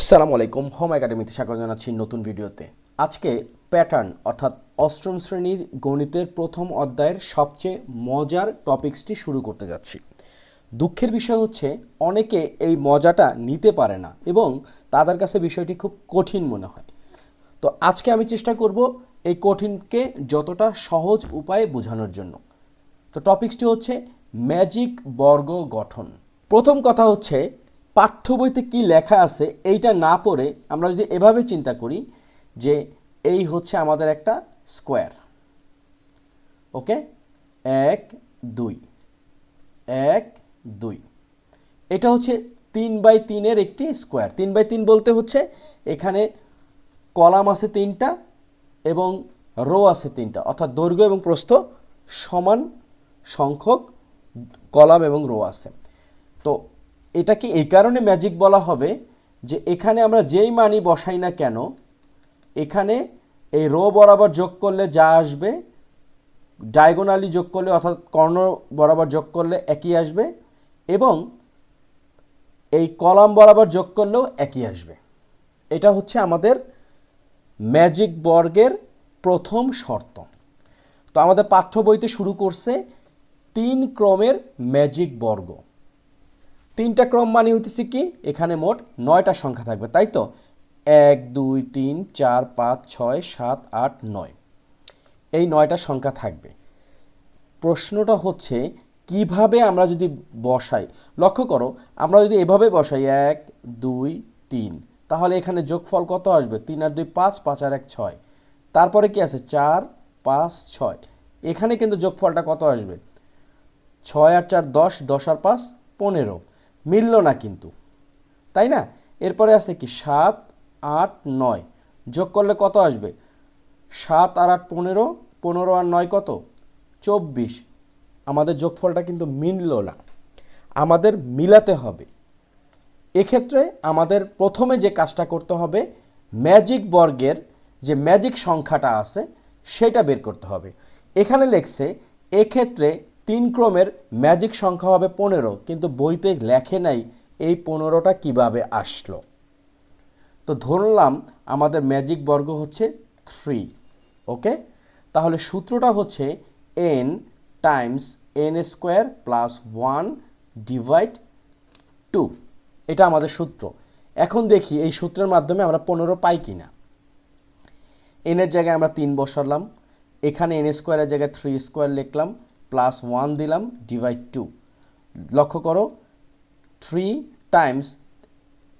আসসালামু আলাইকুম হোম একাডেমিতে স্বাগত জানাচ্ছি নতুন ভিডিওতে। আজকে প্যাটার্ন অর্থাৎ অষ্টম শ্রেণির গণিতের প্রথম অধ্যায়ের সবচেয়ে মজার টপিক্সটি শুরু করতে যাচ্ছি। দুঃখের বিষয় হচ্ছে, অনেকে এই মজাটা নিতে পারে না এবং তাদের কাছে বিষয়টি খুব কঠিন মনে হয়। তো আজকে আমি চেষ্টা করব এই কঠিনকে যতটা সহজ উপায়ে বোঝানোর জন্য। তো টপিকসটি হচ্ছে ম্যাজিক বর্গ গঠন। প্রথম কথা হচ্ছে পাঠ্য বইতে কী লেখা আছে, এইটা না পড়ে আমরা যদি এভাবে চিন্তা করি যে এই হচ্ছে আমাদের একটা স্কোয়ার। ওকে? এক, দুই। এক, দুই। এটা হচ্ছে তিন বাই তিনের একটি স্কোয়ার। তিন বাই তিন বলতে হচ্ছে এখানে কলাম আছে তিনটা এবং রো আছে তিনটা, অর্থাৎ দৈর্ঘ্য এবং প্রস্থ সমান সংখ্যক কলাম এবং রো আছে। তো এটাকে এই কারণে ম্যাজিক বলা হবে যে এখানে আমরা যেই মানি বসাই না কেন, এখানে এই রো বরাবর যোগ করলে যা আসবে ডায়গোনালি যোগ করলে অর্থাৎ কর্ণ বরাবর যোগ করলে একই আসবে এবং এই কলাম বরাবর যোগ করলেও একই আসবে। এটা হচ্ছে আমাদের ম্যাজিক বর্গের প্রথম শর্ত। তো আমাদের পাঠ্য বইতে শুরু করছে তিন ক্রমের ম্যাজিক বর্গ। তিনটা ক্রম মানে হইতেছে কি? এখানে মোট নয়টা সংখ্যা থাকবে, তাই তো? এক, দুই, তিন, চার, পাঁচ, ছয়, সাত, আট, নয়। এই নয়টা সংখ্যা থাকবে। প্রশ্নটা হচ্ছে, কীভাবে আমরা যদি বসাই? লক্ষ্য করো, আমরা যদি এভাবে বসাই, এক, দুই, তিন, তাহলে এখানে যোগফল কত আসবে? তিন আর দুই পাঁচ পাঁচ আর এক ছয়। তারপরে কি আছে? চার, পাঁচ, ছয়। এখানে কিন্তু যোগফলটা কত আসবে? ছয় আর চার, দশ দশ আর পাঁচ, পনেরো। মিলল না কিন্তু। তাই না? এরপরে আছে কি, সাত, আট, নয়। যোগ করলে কত আসবে? সাত আর আট, পনেরো পনেরো আর নয় কত? চব্বিশ। আমাদের যোগফলটা কিন্তু মিলল না। আমাদের মিলাতে হবে। এক্ষেত্রে আমাদের প্রথমে যে কাজটা করতে হবে, ম্যাজিক বর্গের যে ম্যাজিক সংখ্যাটা আছে, সেটা বের করতে হবে। এখানে লেখছে, এক্ষেত্রে তিন ক্রমের ম্যাজিক সংখ্যা হবে পনেরো, কিন্তু বইতে লেখে নাই এই পনেরোটা কীভাবে আসলো। তো ধরলাম আমাদের ম্যাজিক বর্গ হচ্ছে থ্রি, ওকে? তাহলে সূত্রটা হচ্ছে N times N square plus one divide two এটা আমাদের সূত্র। এখন দেখি এই সূত্রের মাধ্যমে আমরা পনেরো পাই কি না এনের জায়গায় আমরা তিন বসালাম, এখানে এন স্কোয়ারের জায়গায় থ্রি স্কোয়ার লিখলাম প্লাস ওয়ান দিলাম ডিভাইড টু লক্ষ্য করো থ্রি টাইমস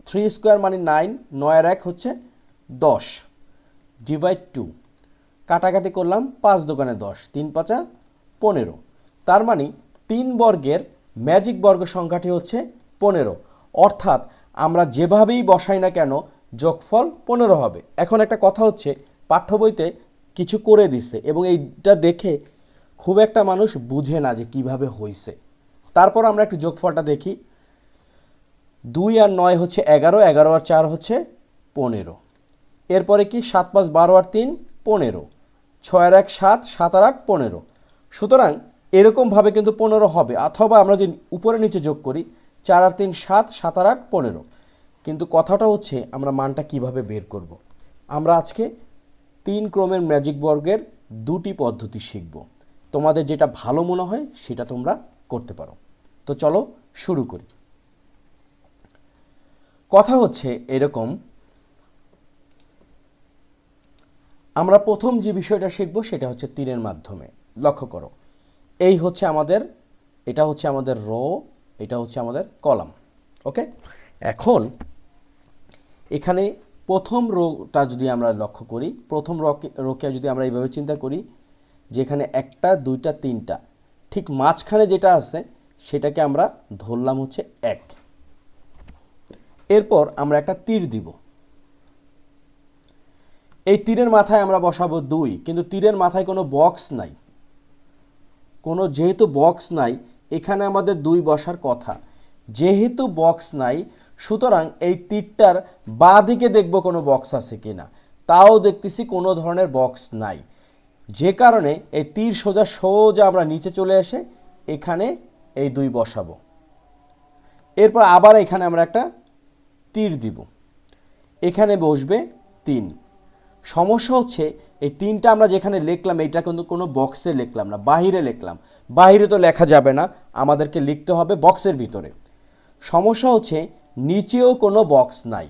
থ্রি স্কোয়ার মানে নাইন নয়ের এক হচ্ছে দশ। ডিভাইড টু কাটাকাটি করলাম, পাঁচ দোকানে দশ, তিন পাঁচা পনেরো। তার মানে তিন বর্গের ম্যাজিক বর্গ সংখ্যাটি হচ্ছে পনেরো। অর্থাৎ আমরা যেভাবেই বসাই না কেন, যোগফল পনেরো হবে। এখন একটা কথা হচ্ছে, পাঠ্য বইতে কিছু করে দিছে এবং এইটা দেখে খুব একটা মানুষ বুঝে না যে কীভাবে হইছে। তারপর আমরা একটু যোগফলটা দেখি। দুই আর নয় হচ্ছে এগারো এগারো আর চার হচ্ছে পনেরো। এরপরে কি? সাত পাঁচ বারো আর তিন, পনেরো। ছয় আর এক, সাত সাত আর আট, পনেরো। সুতরাং এরকমভাবে কিন্তু পনেরো হবে। অথবা আমরা যদি উপরে নিচে যোগ করি, চার আর তিন, সাত সাত আর আট, পনেরো। কিন্তু কথাটা হচ্ছে, আমরা মানটা কীভাবে বের করব। আমরা আজকে তিন ক্রমের ম্যাজিক বর্গের দুটি পদ্ধতি শিখব। তোমাদের যেটা ভালো মনে হয়, সেটা তোমরা করতে পারো। তো চলো শুরু করি। কথা হচ্ছে এরকম, আমরা প্রথম যে বিষয়টা শিখব, সেটা হচ্ছে তীরের মাধ্যমে। লক্ষ্য করো, এই হচ্ছে আমাদের, এটা হচ্ছে আমাদের রো, এটা হচ্ছে আমাদের কলাম, ওকে? এখন এখানে প্রথম রোটা যদি আমরা লক্ষ্য করি, প্রথম রকে, রোকে যদি আমরা এইভাবে চিন্তা করি যেখানে একটা, দুইটা, তিনটা। ঠিক মাঝখানে যেটা আছে, সেটাকে আমরা ধরলাম হচ্ছে এক। এরপর আমরা একটা তীর দিব। এই তীরের মাথায় আমরা বসাবো দুই, কিন্তু তীরের মাথায় কোনো বক্স নাই। কোনো যেহেতু বক্স নাই, এখানে আমাদের দুই বসার কথা। যেহেতু বক্স নাই, সুতরাং এই তীরটার বাঁ দিকে দেখব কোনো বক্স আছে কিনা। তাও দেখতেছি কোনো ধরনের বক্স নাই। যে কারণে এই তীর সোজা সোজা আমরা নিচে চলে এসে এখানে এই দুই বসাবো। এরপর আবার এখানে আমরা একটা তীর দিব। এখানে বসবে তিন। সমস্যা হচ্ছে এই তিনটা আমরা যেখানে লিখলাম এইটা কিন্তু কোনো বক্সে লিখলাম না, বাহিরে লিখলাম। বাহিরে তো লেখা যাবে না, আমাদেরকে লিখতে হবে বক্সের ভিতরে। সমস্যা হচ্ছে নিচেও কোনো বক্স নাই।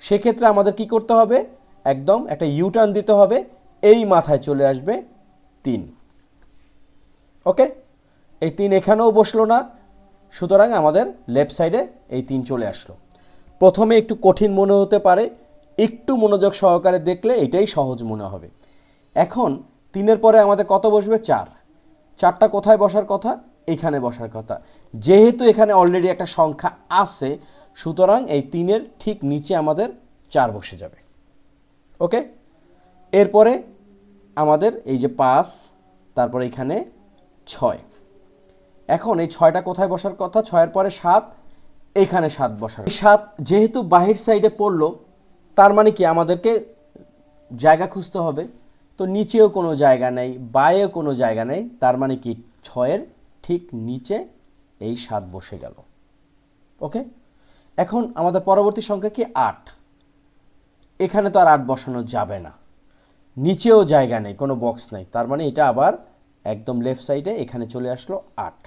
সেক্ষেত্রে আমাদের কি করতে হবে? একদম একটা ইউটার্ন দিতে হবে এই মাথায় চলে আসবে তিন। ওকে? এই তিন এখানেও বসল না, সুতরাং আমাদের লেফট সাইডে এই তিন চলে আসলো। প্রথমে একটু কঠিন মনে হতে পারে, একটু মনোযোগ সহকারে দেখলে এটাই সহজ মনে হবে। এখন তিনের পরে আমাদের কত বসবে? চার। চারটা কোথায় বসার কথা? এখানে বসার কথা। যেহেতু এখানে অলরেডি একটা সংখ্যা আছে, সুতরাং এই তিনের ঠিক নিচে আমাদের চার বসে যাবে। ওকে? এরপরে আমাদের এই যে পাঁচ, তারপরে এখানে ছয়। এখন এই ছয়টা কোথায় বসার কথা? ছয়ের পরে সাত, এখানে সাত বসার। সাত যেহেতু বাহির সাইডে পড়ল, তার মানে কি আমাদেরকে জায়গা খুঁজতে হবে? তো নিচেও কোনো জায়গা নেই বায়েও কোনো জায়গা নেই, তার মানে কি ছয়ের ঠিক নিচে এই সাত বসে গেল। ওকে? এখন আমাদের পরবর্তী সংখ্যা কি? আট। এখানে তো আর আট বসানো যাবে না। নিচেও জায়গা নেই, কোনো বক্স নেই। তার মানে এটা আবার একদম লেফট সাইডে এখানে চলে আসলো আট।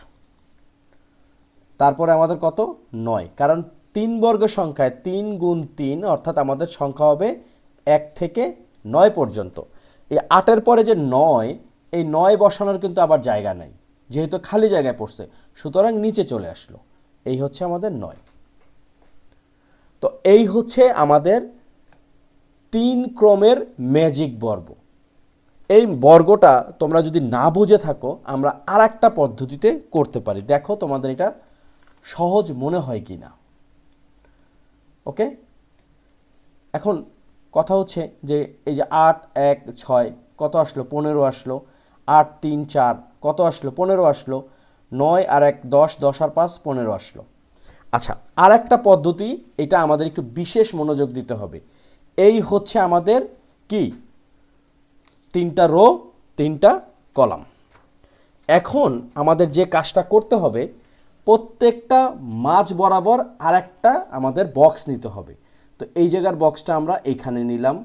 তারপরে আমাদের কত? নয়। কারণ তিন বর্গ সংখ্যায় তিন গুণ তিন, অর্থাৎ আমাদের সংখ্যা হবে এক থেকে নয় পর্যন্ত। এই আটের পরে যে নয়, এই নয় বসানোর কিন্তু আবার জায়গা নেই, যেহেতু খালি জায়গায় পড়ছে। সুতরাং নিচে চলে আসলো। এই হচ্ছে আমাদের নয়। তো এই হচ্ছে আমাদের তিন ক্রমের ম্যাজিক বর্গ। এই বর্গটা তোমরা যদি না বুঝে থাকো, আমরা আর একটা পদ্ধতিতে করতে পারি। দেখো তোমাদের এটা সহজ মনে হয় কি না ওকে এখন কথা হচ্ছে যে এই যে আট, এক, ছয়, কত আসলো? পনেরো আসলো। আট, তিন, চার, কত আসলো? পনেরো আসলো। নয় আর এক, দশ দশ আর পাঁচ, পনেরো আসলো। আচ্ছা আর একটা পদ্ধতি, এটা আমাদের একটু বিশেষ মনোযোগ দিতে হবে। এই হচ্ছে আমাদের কি? তিনটা রো, তিনটা কলাম। এখন আমাদের যে কাজটা করতে হবে, প্রত্যেকটা মাঝ বরাবর আর একটা আমাদের বক্স নিতে হবে। তো এই জায়গার বক্সটা আমরা এইখানে নিলাম।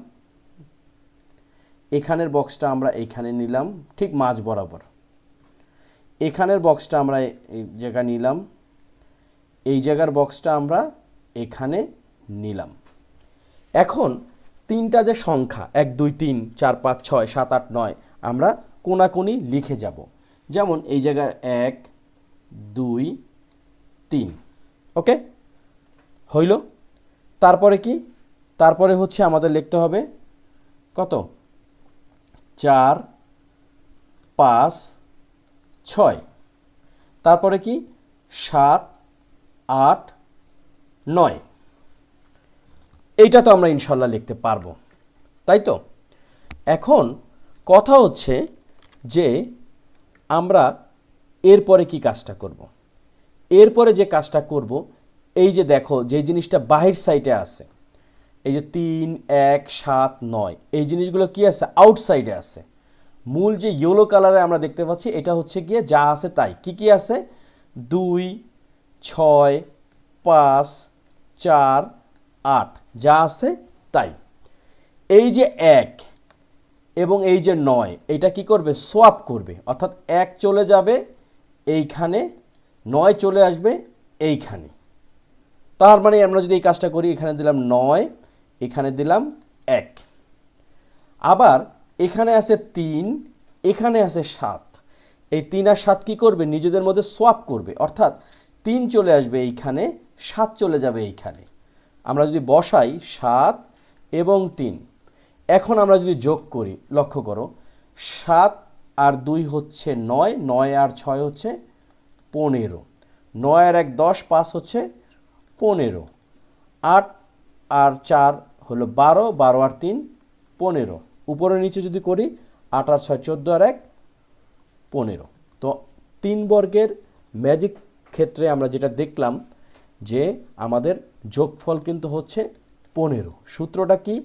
এখানের বক্সটা আমরা এইখানে নিলাম, ঠিক মাঝ বরাবর। এখানের বক্সটা আমরা এই জায়গা নিলাম। এই জায়গার বক্সটা আমরা এখানে নিলাম। এখন তিনটা যে সংখ্যা, এক, দুই, তিন, চার, পাঁচ, ছয়, সাত, আট, নয়, আমরা কোনাকুনি লিখে যাব। যেমন এই জায়গায় এক, দুই, তিন, ওকে? হইল? তারপরে কি? তারপরে হচ্ছে আমাদের লিখতে হবে কত? চার, পাঁচ, ছয়। তারপরে কি? সাত, আট, নয়। এইটা তো আমরা ইনশাল্লাহ লিখতে পারব। তাই তো? এখন কথা হচ্ছে যে আমরা এরপরে কি কাজটা করব। এরপরে যে কাজটা করব, এই যে দেখো, যে জিনিসটা বাহির সাইডে আছে, এই যে তিন, এক, সাত, নয়, এই জিনিসগুলো কি আছে? আউটসাইডে আছে। মূল যে ইয়েলো কালারে আমরা দেখতে পাচ্ছি, এটা হচ্ছে গিয়ে যা আছে তাই। কি কি আছে? দুই, ছয়, পাঁচ, চার, আট। যা আছে তাই। এই যে এক এবং এই যে নয়, এটা কি করবে? সোয়াপ করবে। অর্থাৎ এক চলে যাবে এইখানে, নয় চলে আসবে এইখানে। তার মানে আমরা যদি এই কাজটা করি, এখানে দিলাম নয়, এখানে দিলাম এক। আবার এখানে আছে তিন, এখানে আছে সাত। এই তিন আর সাত কি করবে? নিজেদের মধ্যে সোয়াপ করবে। অর্থাৎ তিন চলে আসবে এইখানে, সাত চলে যাবে এইখানে। আমরা যদি বসাই সাত এবং তিন। এখন আমরা যদি যোগ করি, লক্ষ্য করো, সাত আর দুই হচ্ছে নয় নয় আর ছয় হচ্ছে পনেরো। নয় আর এক দশ, পাঁচ হচ্ছে পনেরো। আট আর চার হলো বারো বারো আর তিন পনেরো। উপরে নিচে যদি করি, আট আর ছয়, চোদ্দ আর এক পনেরো। তো তিন বর্গের ম্যাজিক ক্ষেত্রে আমরা যেটা দেখলাম যে আমাদের যোগফল কিন্তু হচ্ছে পনেরো। সূত্রটা কি?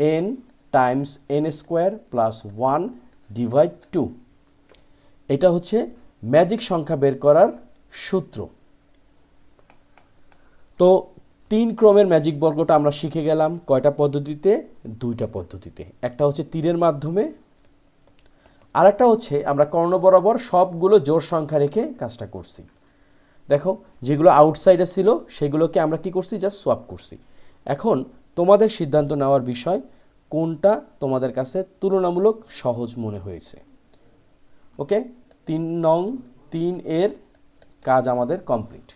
N times N square plus one divide two এটা হচ্ছে ম্যাজিক সংখ্যা বের করার সূত্র। তো তিন ক্রমের ম্যাজিক বর্গটা আমরা শিখে গেলাম কয়টা পদ্ধতিতে? দুইটা পদ্ধতিতে। একটা হচ্ছে তীরের মাধ্যমে আর একটা হচ্ছে আমরা কর্ণ বরাবর সবগুলো জোর সংখ্যা রেখে কাজটা করছি। দেখো, যেগুলো আউটসাইডে ছিল, সেগুলোকে আমরা কি করছি? জাস্ট সোয়াপ করছি। এখন তোমাদের সিদ্ধান্ত নেওয়ার বিষয়, কোনটা তোমাদের কাছে তুলনামূলক সহজ মনে হয়েছে। ওকে তিন নং, তিন এর কাজ আমাদের কমপ্লিট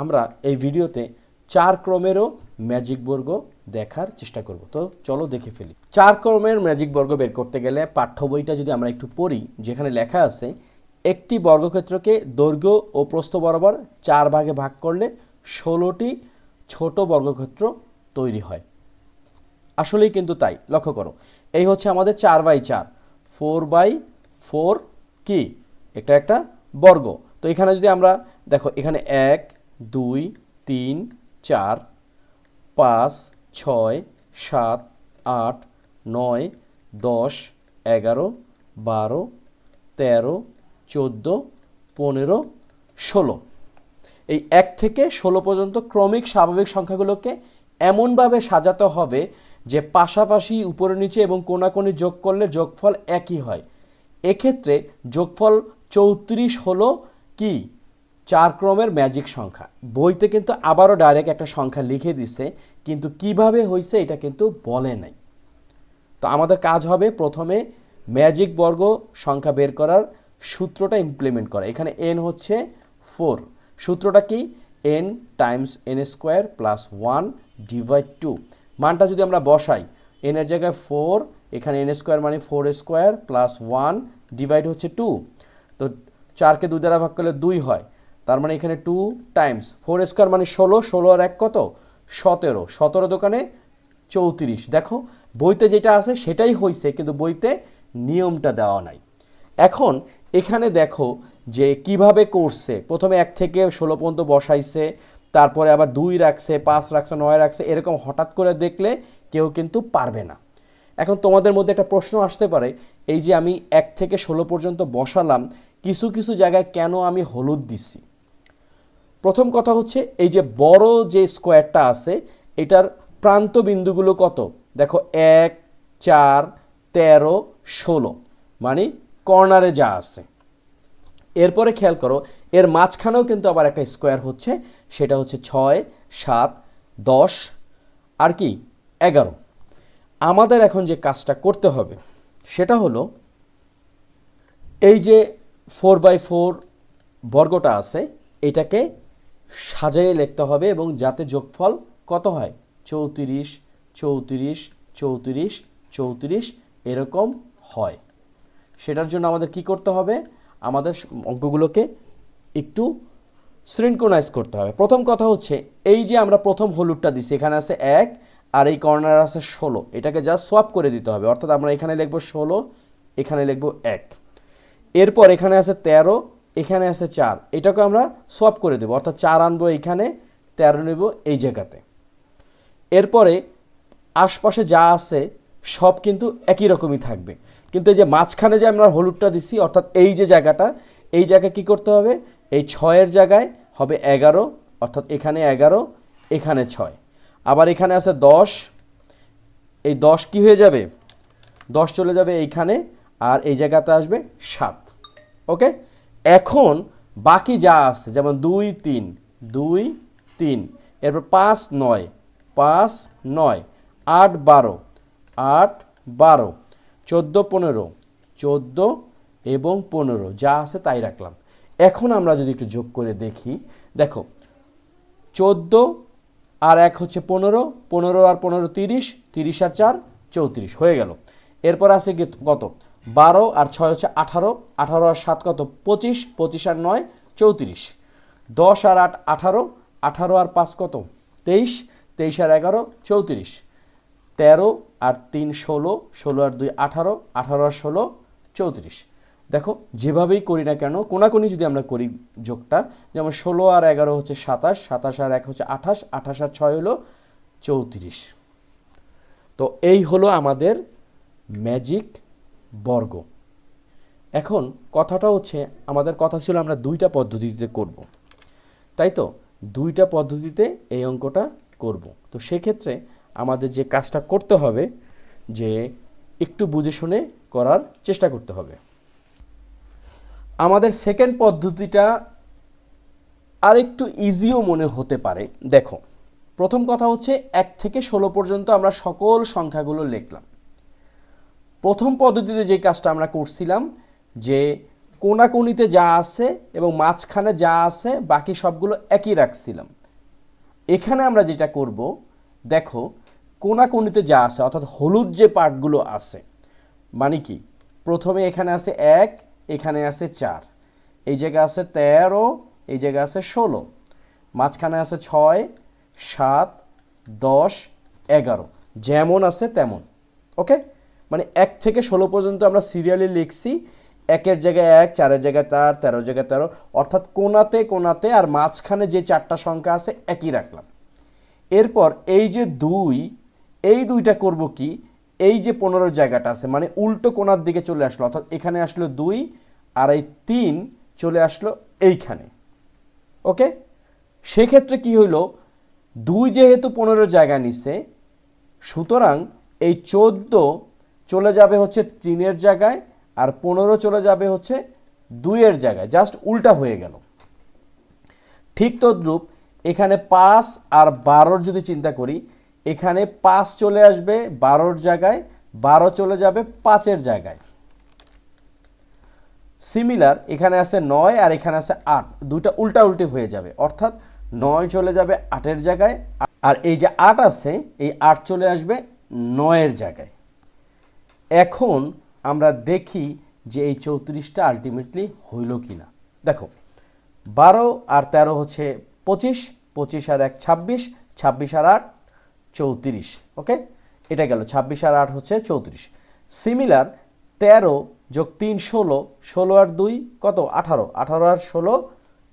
আমরা এই ভিডিওতে চার ক্রমেরও ম্যাজিক বর্গ দেখার চেষ্টা করব। তো চলো দেখে ফেলি। চার ক্রমের ম্যাজিক বর্গ বের করতে গেলে পাঠ্য বইটা যদি আমরা একটু পড়ি, যেখানে লেখা আছে একটি বর্গক্ষেত্রকে দৈর্ঘ্য ও প্রস্থ বরাবর চার ভাগে ভাগ করলে ষোলোটি ছোট বর্গক্ষেত্র তৈরি হয়। আসলেই কিন্তু তাই, লক্ষ্য করো। এই হচ্ছে আমাদের চার বাই চার। ফোর বাই ফোর কি? এটা একটা বর্গ। তো এখানে যদি আমরা, দেখো, এখানে এক, দুই, তিন, চার, পাঁচ, ছয়, সাত, আট, নয়, দশ, এগারো, বারো, তেরো চোদ্দ, পনেরো, ষোলো। এই এক থেকে ষোলো পর্যন্ত ক্রমিক স্বাভাবিক সংখ্যাগুলোকে এমনভাবে সাজাতে হবে যে পাশাপাশি উপরে নিচে এবং কোনাকুনি যোগ করলে যোগফল একই হয়। এক্ষেত্রে যোগফল চৌত্রিশ হলো কি? চার ক্রমের ম্যাজিক সংখ্যা। বইতে কিন্তু আবারও ডাইরেক্ট একটা সংখ্যা লিখে দিছে, কিন্তু কীভাবে হয়েছে এটা কিন্তু বলে নাই। তো আমাদের কাজ হবে প্রথমে ম্যাজিক বর্গ সংখ্যা বের করার সূত্রটা ইমপ্লিমেন্ট করা। এখানে এন হচ্ছে ফোর সূত্রটা কি? N times N square plus one divide two মানটা যদি আমরা বসাই এন এর জায়গায় ফোর এখানে এন স্কোয়ার মানে four square plus one divide হচ্ছে টু তো চারকে দুই দ্বারা ভাগ করলে দুই হয়। তার মানে এখানে টু টাইমস ফোর স্কোয়ার মানে ষোলো ষোলো আর এক কত? সতেরো। সতেরো দোকানে চৌত্রিশ। দেখো, বইতে যেটা আছে সেটাই হয়েছে কিন্তু বইতে নিয়মটা দেওয়া নাই। এখন এখানে দেখো যে কীভাবে করছে। প্রথমে এক থেকে ষোলো পর্যন্ত বসাইছে, তারপরে আবার দুই রাখছে, পাঁচ রাখছে, নয় রাখছে, এরকম হঠাৎ করে দেখলে কেউ কিন্তু পারবে না। এখন তোমাদের মধ্যে একটা প্রশ্ন আসতে পারে, এই যে আমি এক থেকে ষোলো পর্যন্ত বসালাম, কিছু কিছু জায়গায় কেন আমি হলুদ দিচ্ছি? প্রথম কথা হচ্ছে, এই যে বড় যে স্কোয়ারটা আছে, এটার প্রান্ত বিন্দুগুলো কত? দেখো এক, চার, তেরো, ষোলো। মানে কর্নারে যা আছে। এরপরে খেয়াল করো, এর মাঝখানেও কিন্তু আবার একটা স্কোয়ার হচ্ছে, সেটা হচ্ছে ছয়, সাত, দশ, আর কি, এগারো। আমাদের এখন যে কাজটা করতে হবে, সেটা হলো এই যে ফোর বাই ফোর বর্গটা আছে, এটাকে সাজাইয়ে লিখতে হবে এবং যাতে যোগফল কত হয়? চৌত্রিশ চৌত্রিশ চৌত্রিশ চৌত্রিশ, এরকম হয়। সেটার জন্য আমাদের কি করতে হবে? আমাদের অঙ্কগুলোকে একটু সিনক্রোনাইজ করতে হবে। প্রথম কথা হচ্ছে, এই যে আমরা প্রথম হলুদটা দিছি, এখানে আছে এক আর এই কর্নার আছে ষোলো। এটাকে জাস্ট সোয়াপ করে দিতে হবে। অর্থাৎ আমরা এখানে লিখব ষোলো, এখানে লিখব এক। এরপর এখানে আছে তেরো, এখানে আছে চার। এটাকে আমরা সোয়াপ করে দেবো। অর্থাৎ চার আনব এইখানে তেরো নেব এই জায়গাতে। এরপরে আশপাশে যা আছে, সব কিন্তু একই রকমই থাকবে। কিন্তু এই যে মাঝখানে যে আমরা হলুদটা দিচ্ছি অর্থাৎ এই যে জায়গাটা, এই জায়গায় কি করতে হবে? এই ছয়ের জায়গায় হবে এগারো, অর্থাৎ এখানে এগারো, এখানে ছয়। আবার এখানে আছে দশ। এই দশ কি হয়ে যাবে? দশ চলে যাবে এইখানে, আর এই জায়গাতে আসবে সাত। ওকে? এখন বাকি যা আছে, যেমন দুই, তিন দুই, তিন, এরপর পাঁচ, নয় পাঁচ, নয়, আট, বারো আট, বারো। চোদ্দ পনেরো, চোদ্দ এবং পনেরো, যা আছে তাই রাখলাম। এখন আমরা যদি একটু যোগ করে দেখি, দেখো, চোদ্দ আর এক হচ্ছে পনেরো পনেরো আর পনেরো তিরিশ তিরিশ আর চার, চৌত্রিশ, হয়ে গেল। এরপর আছে কত? বারো আর ছয় হচ্ছে আঠারো আঠারো আর সাত কত? পঁচিশ পঁচিশ আর নয়, চৌত্রিশ। দশ আর আট, আঠারো আঠারো আর পাঁচ কত? তেইশ তেইশ আর এগারো, চৌত্রিশ। তেরো আর তিন ষোলো ষোলো আর দুই আঠারো আঠারো আর ষোলো, চৌত্রিশ। দেখো, যেভাবেই করি না কেন, কোনাকুনি যদি আমরা করি যোগটা, যেমন ষোলো আর এগারো হচ্ছে সাতাশ সাতাশ আর এক হচ্ছে আঠাশ আঠাশ আর ছয় হলো চৌত্রিশ। তো এই হলো আমাদের ম্যাজিক বর্গ। এখন কথাটা হচ্ছে, আমাদের কথা ছিল আমরা দুইটা পদ্ধতিতে করব। তাই তো? দুইটা পদ্ধতিতে এই অঙ্কটা করব। তো সেক্ষেত্রে আমাদের যে কাজটা করতে হবে, যে একটু বুঝে শুনে করার চেষ্টা করতে হবে। আমাদের সেকেন্ড পদ্ধতিটা আরেকটু ইজিও মনে হতে পারে। দেখো, প্রথম কথা হচ্ছে এক থেকে ষোলো পর্যন্ত আমরা সকল সংখ্যাগুলো লিখলাম। প্রথম পদ্ধতিতে যে কাজটা আমরা করছিলাম, যে কোনাকুনিতে যা আছে এবং মাঝখানে যা আছে, বাকি সবগুলো একই রাখছিলাম। এখানে আমরা যেটা করব, দেখো কোনাকুনিতে যা আছে, অর্থাৎ হলুদ যে পার্টগুলো আছে মানে কি? প্রথমে এখানে আছে এক, এখানে আছে চার। এই জায়গায় আছে তেরো, এই জায়গায় আছে ষোলো। মাঝখানে আছে ছয়, সাত, দশ, এগারো। যেমন আছে তেমন, ওকে? মানে এক থেকে ষোলো পর্যন্ত আমরা সিরিয়ালি লিখছি, একের জায়গায় এক, চারের জায়গায় চার তেরো জায়গায় তেরো। অর্থাৎ কোনাতে কোনাতে আর মাঝখানে যে চারটা সংখ্যা আছে, একই রাখলাম। এরপর এই যে দুই এই দুইটা করব কি? এই যে পনেরো জায়গাটা আছে মানে উল্টো কোনার দিকে চলে আসলো, অর্থাৎ এখানে আসলো দুই আর এই তিন চলে আসলো এইখানে। ওকে? সেক্ষেত্রে কি হইল? দুই যেহেতু পনেরো জায়গা নিছে, সুতরাং এই চোদ্দ চলে যাবে হচ্ছে তিনের জায়গায় আর পনেরো চলে যাবে হচ্ছে দুইয়ের জায়গায়। জাস্ট উল্টা হয়ে গেল। ঠিক তদ্রূপ এখানে পাঁচ আর বারোর যদি চিন্তা করি এখানে পাঁচ চলে আসবে বারোর জায়গায়, বারো চলে যাবে পাঁচের জায়গায়। সিমিলার এখানে আছে নয় আর এখানে আছে আট। দুইটা উল্টা উল্টি হয়ে যাবে। অর্থাৎ নয় চলে যাবে আটের জায়গায় আর এই যে আট আছে, এই আট চলে আসবে নয়ের জায়গায়। এখন আমরা দেখি যে এই চৌত্রিশটা আলটিমেটলি হইল কি না দেখো, বারো আর তেরো হচ্ছে পঁচিশ পঁচিশ আর এক ছাব্বিশ ছাব্বিশ আর আট চৌত্রিশ, ওকে? এটা গেল, ছাব্বিশ আর আট হচ্ছে চৌত্রিশ। সিমিলার তেরো যোগ তিন ষোলো ষোলো আর দুই কত? আঠারো আঠারো আর ষোলো,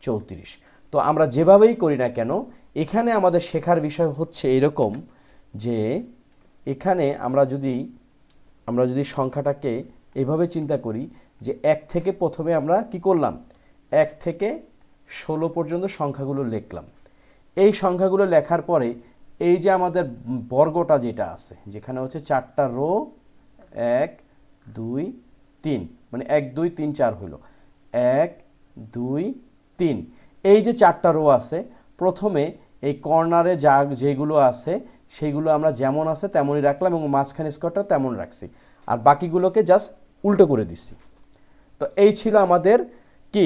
চৌত্রিশ। তো আমরা যেভাবেই করি না কেন, এখানে আমাদের শেখার বিষয় হচ্ছে এরকম যে এখানে আমরা যদি আমরা যদি সংখ্যাটাকে এভাবে চিন্তা করি যে এক থেকে প্রথমে আমরা কি করলাম? এক থেকে ষোলো পর্যন্ত সংখ্যাগুলো লিখলাম। এই সংখ্যাগুলো লেখার পরে এই যে আমাদের বর্গটা যেটা আছে, যেখানে হচ্ছে চারটা রো, এক, দুই, তিন মানে এক, দুই, তিন, চার হইল। এক, দুই, তিন। এই যে চারটা রো আছে, প্রথমে এই কর্নারে যা যেগুলো আছে সেইগুলো আমরা যেমন আছে তেমনই রাখলাম এবং মাঝখানে স্কোয়ারটা তেমন রাখছি। আর বাকিগুলোকে জাস্ট উল্টো করে দিচ্ছি। তো এই ছিল আমাদের কি?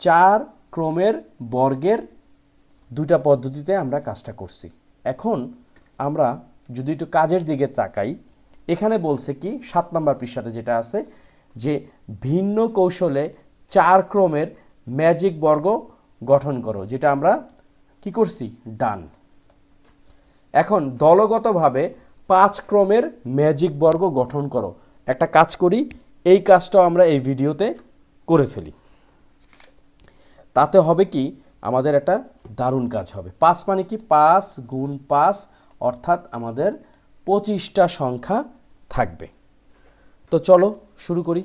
চার ক্রমের বর্গের দুটা পদ্ধতিতে আমরা কাজটা করছি। এখন আমরা যদি একটু কাজের দিকে তাকাই, এখানে বলছে কি, সাত নম্বর পৃষ্ঠাতে যেটা আছে যে ভিন্ন কৌশলে চার ক্রমের ম্যাজিক বর্গ গঠন করো, যেটা আমরা কি করছি? ডান। এখন দলগতভাবে পাঁচ ক্রমের ম্যাজিক বর্গ গঠন করো। একটা কাজ করি, এই কাজটাও আমরা এই ভিডিওতে করে ফেলি। তাতে হবে কি আমাদের একটা দারুণ কাজ হবে। পাঁচ মানে কি? পাঁচ গুণ পাঁচ, অর্থাৎ আমাদের পঁচিশটা সংখ্যা থাকবে। তো চলো শুরু করি।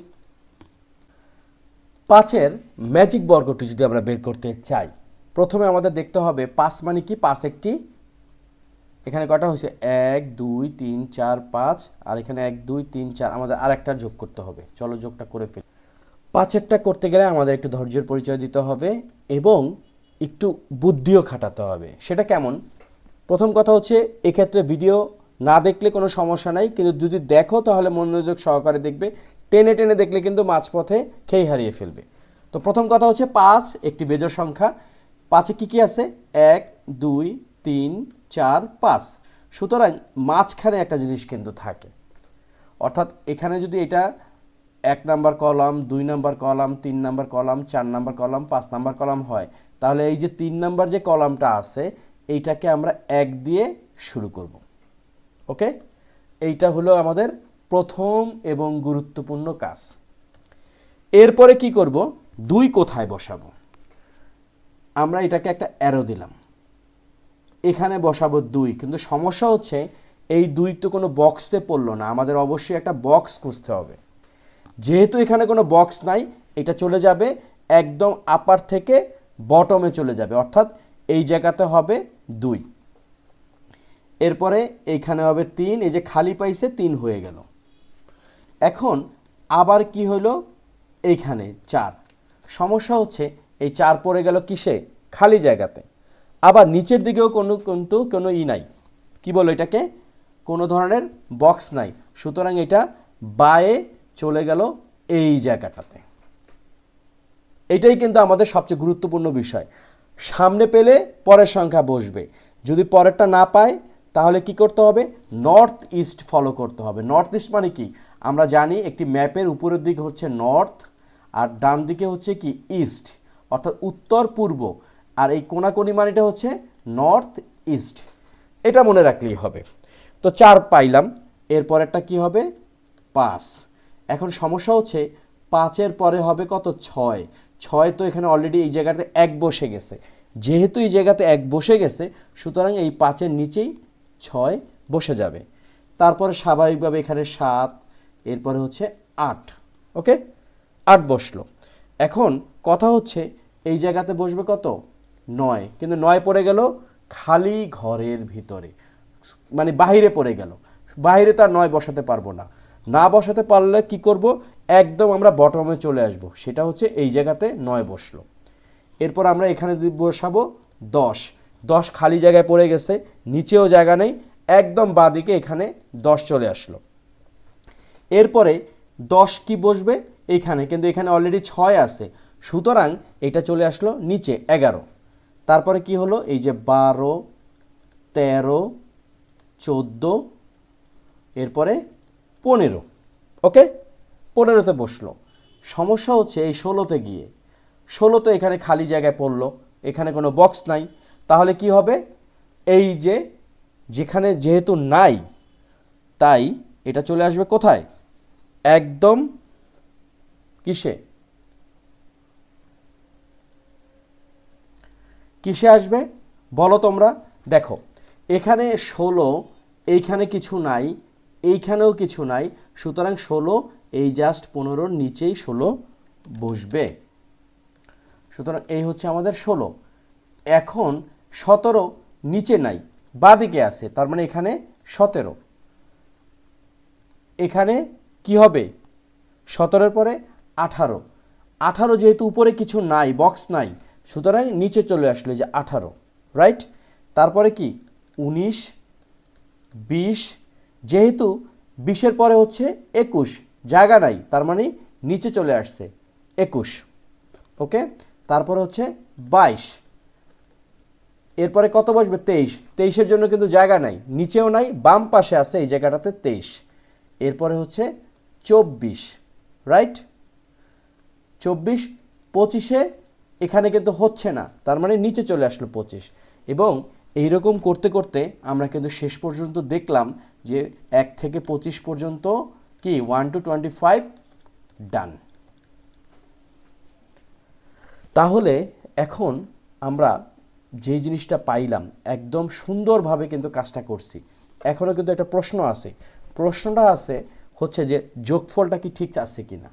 পাঁচের ম্যাজিক বর্গটি যদি আমরা বের করতে চাই, প্রথমে আমাদের দেখতে হবে পাঁচ মানে কি? পাঁচ একটি, এখানে কটা হয়েছে? এক, দুই, তিন, চার, পাঁচ, আর এখানে এক, দুই, তিন, চার, আমাদের আরেকটা যোগ করতে হবে। চলো যোগটা করে ফেলি। পাঁচেরটা করতে গেলে আমাদের একটু ধৈর্যের পরিচয় দিতে হবে এবং একটু বুদ্ধিও খাটাতে হবে। সেটা কেমন? প্রথম কথা হচ্ছে, এক্ষেত্রে ভিডিও না দেখলে কোনো সমস্যা নাই, কিন্তু যদি দেখো, তাহলে মনোযোগ সহকারে দেখবে। টেনে টেনে দেখলে কিন্তু মাঝপথে খেই হারিয়ে ফেলবে। তো প্রথম কথা হচ্ছে, পাঁচ, একটি বেজোড় সংখ্যা। পাঁচে কী কী আছে? এক, দুই, তিন, চার, পাঁচ। সুতরাং মাঝখানে একটা জিনিস কিন্তু থাকে। অর্থাৎ এখানে যদি এটা এক নাম্বার কলাম, দুই নাম্বার কলাম, তিন নাম্বার কলাম, চার নাম্বার কলাম, পাঁচ নাম্বার কলাম হয় তাহলে এই যে তিন নাম্বার যে কলামটা আছে, এইটাকে আমরা এক দিয়ে শুরু করব। ওকে? এইটা হলো আমাদের প্রথম এবং গুরুত্বপূর্ণ কাজ। এরপরে কি করব? দুই কোথায় বসাবো? আমরা এটাকে একটা অ্যারো দিলাম। এখানে বসাবো দুই, কিন্তু সমস্যা হচ্ছে এই দুই তো কোনো বক্সে পড়ল না, আমাদের অবশ্যই একটা বক্স খুঁজতে হবে। যেহেতু এখানে কোনো বক্স নাই, এটা চলে যাবে একদম আপার থেকে বটমে চলে যাবে, অর্থাৎ এই জায়গাতে হবে দুই। এরপরে এইখানে হবে তিন, এই যে খালি পাইছে তিন হয়ে গেল। এখন আবার কি হলো? এইখানে চার। সমস্যা হচ্ছে এই চার পড়ে গেল কিসে? খালি জায়গাতে। আবার নিচের দিকেও কোনো কিন্তু কোনো ই নাই। কি বলো এটাকে? কোনো ধরনের বক্স নাই। সুতরাং এটা বায়ে চলে গেল এই জায়গাটাতে। এটাই কিন্তু আমাদের সবচেয়ে গুরুত্বপূর্ণ বিষয়। সামনে পেলে পরের সংখ্যা বসবে। যদি পরেরটা না পায়, তাহলে কি করতে হবে? নর্থ ইস্ট ফলো করতে হবে। নর্থ ইস্ট মানে কি? আমরা জানি একটি ম্যাপের উপরের দিকে হচ্ছে নর্থ আর ডান দিকে হচ্ছে কি? ইস্ট অর্থাৎ উত্তর, পূর্ব। আর এই কোনাকুনি মানেটা হচ্ছে নর্থ ইস্ট এটা মনে রাখলেই হবে। তো চার পাইলাম। এরপরেরটা কি হবে? পাঁচ এখন সমস্যা হচ্ছে, পাঁচের পরে হবে কত? ছয়। ছয় তো এখানে অলরেডি এই জায়গাতে এক বসে গেছে। যেহেতু এই জায়গাতে এক বসে গেছে, সুতরাং এই পাঁচের নিচেই ছয় বসে যাবে। তারপরে স্বাভাবিকভাবে এখানে সাত, এরপরে হচ্ছে আট ওকে আট বসল। এখন কথা হচ্ছে, এই জায়গাতে বসবে কত? নয়। কিন্তু নয় পড়ে গেল খালি ঘরের ভিতরে। মানে বাইরে পড়ে গেল। বাইরে তো আর নয় বসাতে পারব না। না বসাতে পারলে কি করব? একদম আমরা বটমে চলে আসব। সেটা হচ্ছে এই জায়গাতে নয় বসল। এরপর আমরা এখানে বসাবো দশ। দশ খালি জায়গায় পড়ে গেছে, নিচেও জায়গা নেই, একদম বাদিকে এখানে দশ চলে আসলো। এরপরে দশ কি বসবে? এইখানে কিন্তু এখানে অলরেডি ছয় আছে। সুতরাং এটা চলে আসলো নিচে, এগারো। তারপরে কি হলো? এই যে বারো, তেরো, চোদ্দ, এরপরে পনেরো। ওকে? পনেরোতে বসল। সমস্যা হচ্ছে এই ষোলোতে গিয়ে। ষোলোতে এখানে খালি জায়গায় পড়ল, এখানে কোনো বক্স নাই। তাহলে কি হবে? এই যে যেখানে যেহেতু নাই, তাই এটা চলে আসবে কোথায়? একদম কিসে? কিসে আসবে? বলো তোমরা। দেখো, এখানে ষোলো, এইখানে কিছু নাই, এইখানেও কিছু নাই। সুতরাং ষোলো এই জাস্ট পনেরোর নিচেই ষোলো বসবে। সুতরাং এই হচ্ছে আমাদের ষোলো। এখন সতেরো নিচে নাই, বাদিকে আছে, তার মানে এখানে সতেরো। এখানে কি হবে? সতেরোর পরে আঠারো। আঠারো যেহেতু উপরে কিছু নাই বক্স নাই, সুতরাং নিচে চলে আসলো যে আঠারো রাইট তারপরে কি? উনিশ, বিশ, যেহেতু বিশের পরে হচ্ছে একুশ জায়গা নাই, তার মানে নিচে চলে আসছে, একুশ। ওকে? তারপরে হচ্ছে বাইশ। এরপরে কত বসবে? তেইশ। তেইশের জন্য কিন্তু জায়গা নাই, নিচেও নাই, বাম পাশে আছে এই জায়গাটাতে তেইশ। এরপরে হচ্ছে চব্বিশ, রাইট? চব্বিশ, পঁচিশে এখানে কিন্তু হচ্ছে না, তার মানে নিচে চলে আসলো পঁচিশ। এবং এইরকম করতে করতে আমরা কিন্তু শেষ পর্যন্ত দেখলাম যে এক থেকে পঁচিশ পর্যন্ত কি? One two twenty five done তাহলে এখন আমরা যেই জিনিসটা পাইলাম, একদম সুন্দরভাবে কিন্তু কাজটা করছি। এখনও কিন্তু একটা প্রশ্ন আছে। প্রশ্নটা আছে হচ্ছে যে, যোগফলটা কি ঠিক আছে কি না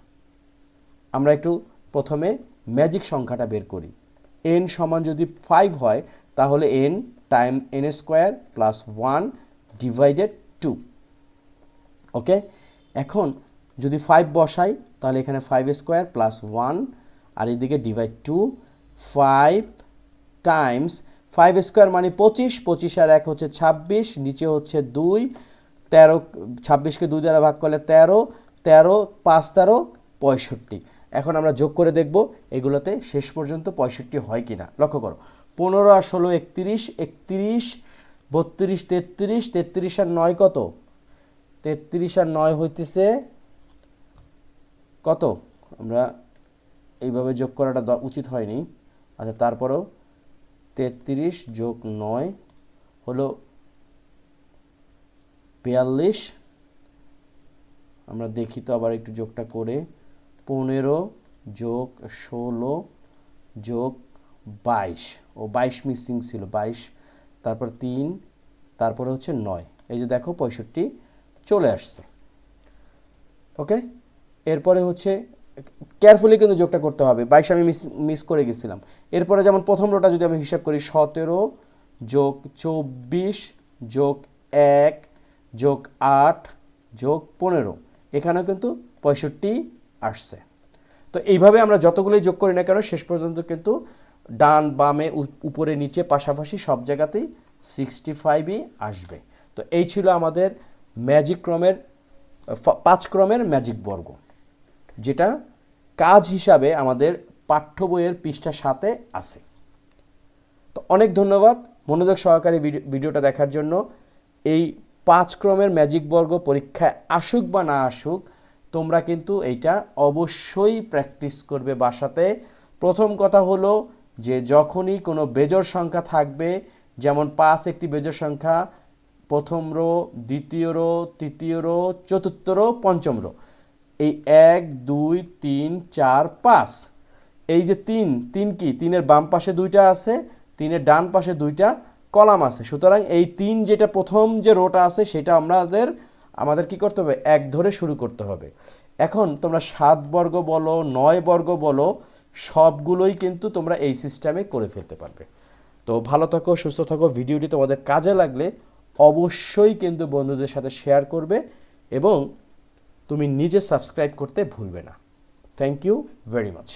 আমরা একটু প্রথমে ম্যাজিক সংখ্যাটা বের করি। এন সমান যদি ফাইভ হয়, তাহলে N time N square plus one divided two okay এখন যদি ফাইভ বসাই, তাহলে এখানে ফাইভ স্কোয়ার প্লাস ওয়ান আর এদিকে divide two five times five square মানে পঁচিশ পঁচিশ আর এক হচ্ছে ছাব্বিশ, নিচে হচ্ছে দুই, তেরো, ছাব্বিশকে দুই দ্বারা ভাগ করলে তেরো তেরো, পাঁচ তেরো, পঁয়ষট্টি। এখন আমরা যোগ করে দেখব এগুলোতে শেষ পর্যন্ত পঁয়ষট্টি হয় কি না লক্ষ্য করো, পনেরো আর ষোলো একত্রিশ একত্রিশ, বত্রিশ, তেত্রিশ তেত্রিশ আর নয় কত? তেত্রিশ আর নয় হইতেছে কত? আমরা এইভাবে যোগ করাটা উচিত হয়নি। আচ্ছা তারপরেও তেত্রিশ যোগ নয় হলো বিয়াল্লিশ। আমরা দেখি তো আবার একটু যোগটা করে। পনেরো যোগ ষোলো যোগ বাইশ। ও বাইশ মিসিং ছিল, বাইশ। তারপর তিন, তারপরে হচ্ছে নয়। এই যে দেখো পঁয়ষট্টি চলে আসছে। ওকে এরপরে হচ্ছে কেয়ারফুলি কিন্তু যোগটা করতে হবে। বাইশ আমি মিস মিস করে গেছিলাম। এরপরে যেমন প্রথম রোটা যদি আমি হিসাব করি, সতেরো যোগ চব্বিশ যোগ এক যোগ আট যোগ পনেরো। এখানেও কিন্তু পঁয়ষট্টি আসছে। তো এইভাবে আমরা যতগুলোই যোগ করি না কেন, শেষ পর্যন্ত কিন্তু ডান বামে উপরে নিচে পাশাপাশি সব জায়গাতেই সিক্সটি ফাইভই আসবে। তো এই ছিল আমাদের ম্যাজিক ক্রমের পাঁচ ক্রমের ম্যাজিক বর্গ, যেটা কাজ হিসাবে আমাদের পাঠ্য বইয়ের পৃষ্ঠা সাথে আছে। তো অনেক ধন্যবাদ মনোযোগ সহকারে ভিডিও- ভিডিওটা দেখার জন্য। এই পাঁচ ক্রমের ম্যাজিক বর্গ পরীক্ষায় আসুক বা না আসুক, তোমরা কিন্তু এইটা অবশ্যই প্র্যাকটিস করবে বাসাতে। প্রথম কথা হলো যে যখনই কোনো বেজর সংখ্যা থাকবে, যেমন পাঁচ একটি বেজোর সংখ্যা প্রথম রো, দ্বিতীয় রো, তৃতীয় রো, চতুর্থ রো, পঞ্চম রো। এই এক, দুই, তিন, চার, পাঁচ। এই যে তিন তিন কি? তিনের বাম পাশে দুইটা আছে, তিনের ডান পাশে দুইটা কলাম আছে। সুতরাং এই তিন যেটা প্রথম যে রোটা আছে, সেটা আমাদের আমাদের কি করতে হবে? এক ধরে শুরু করতে হবে। এখন তোমরা সাত বর্গ বলো, নয় বর্গ বলো, সবগুলোই কিন্তু তোমরা এই সিস্টেমে করে ফেলতে পারবে। তো ভালো থাকো, সুস্থ থাকো। ভিডিওটি তোমাদের কাজে লাগলে অবশ্যই কিন্তু বন্ধুদের সাথে শেয়ার করবে এবং তুমি নিজে সাবস্ক্রাইব করতে ভুলবে না। Thank you very much